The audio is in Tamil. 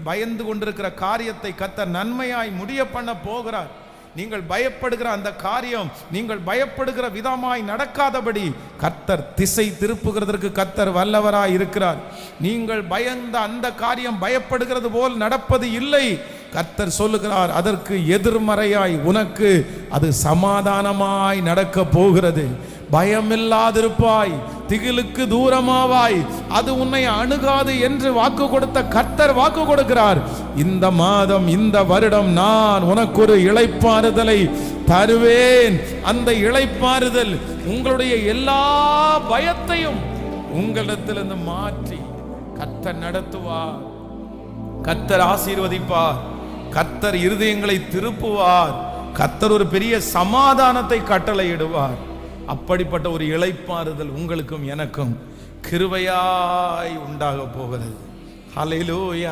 பயந்து கொண்டிருக்கிற காரியத்தை கத்தர் நன்மையாய் முடிய பண்ண போகிறார். நீங்கள் பயப்படுகிற அந்த காரியம் நீங்கள் பயப்படுகிற விதமாய் நடக்காதபடி கத்தர் திசை திருப்புகிறதற்கு கத்தர் வல்லவராய் இருக்கிறார். நீங்கள் பயந்த அந்த காரியம் பயப்படுகிறது போல் நடப்பது இல்லை. கத்தர் சொல்லுகிறார் அதற்கு எதிர்மறையாய் உனக்கு அது சமாதானமாய் நடக்க போகிறது. பயமில்லாதிருப்பாய். திகிலுக்கு தூரமாவாய். அது உன்னை அணுகாது என்று வாக்கு கொடுத்த கர்த்தர் வாக்கு கொடுக்கிறார். இந்த மாதம் இந்த வருடம் நான் உனக்கு ஒரு இழைப்பாறுதலை தருவேன். அந்த இழைப்பாறுதல் உங்களுடைய எல்லா பயத்தையும் உங்களிடத்திலிருந்து மாற்றி கர்த்தர் நடத்துவார். கத்தர் ஆசீர்வதிப்பார். கத்தர் இருதயங்களை திருப்புவார். கத்தர் ஒரு பெரிய சமாதானத்தை கட்டளையிடுவார். அப்படிப்பட்ட ஒரு இழைப்பாறுதல் உங்களுக்கும் எனக்கும் கிருவையாய் உண்டாக போகிறது. ஹalleluya.